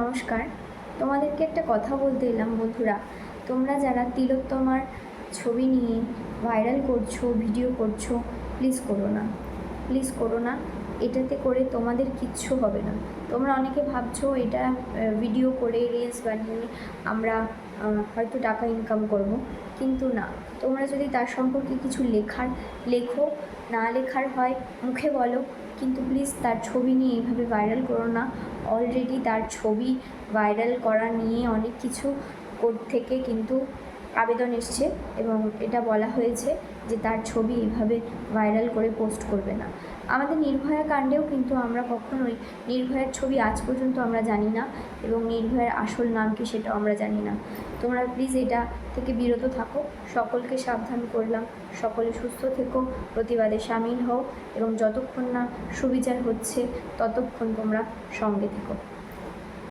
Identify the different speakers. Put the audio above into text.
Speaker 1: নমস্কার। তোমাদেরকে একটা কথা বলতে এলাম বন্ধুরা। তোমরা যারা তিলোত্তমার ছবি নিয়ে ভাইরাল করছ ভিডিও করছ প্লিজ করো না। প্লিজ করো না। এটাতে করে তোমাদের কিচ্ছু হবে না। তোমরা অনেকে ভাবছ এটা ভিডিও করে রিলস বানিয়ে আমরা হয়তো টাকা ইনকাম করব। কিন্তু না, তোমরা যদি তার সম্পর্কে কিছু লেখার, লেখো, না লেখার হয়, মুখে বলো। কিন্তু প্লিজ তার ছবি নিয়ে এইভাবে ভাইরাল করো না। অলরেডি তার ছবি ভাইরাল করা নিয়ে অনেক কিছু কোর্ট থেকে কিন্তু আবেদন এসছে এবং এটা বলা হয়েছে যে তার ছবি এইভাবে ভাইরাল করে পোস্ট করবে না। আমাদের নির্ভয়া কাণ্ডেও কিন্তু আমরা কখনোই নির্ভয়ার ছবি আজ পর্যন্ত আমরা জানি না এবং নির্ভয়ার আসল নাম কি সেটাও আমরা জানি না। তোমরা প্লিজ এটা থেকে বিরত থাকো, সকলকে সাবধান করলাম, সকলে সুস্থ থেকো, প্রতিবাদে সামিল হও এবং যতক্ষণ না সুবিচার হচ্ছে ততক্ষণ তোমরা সঙ্গে থেকো।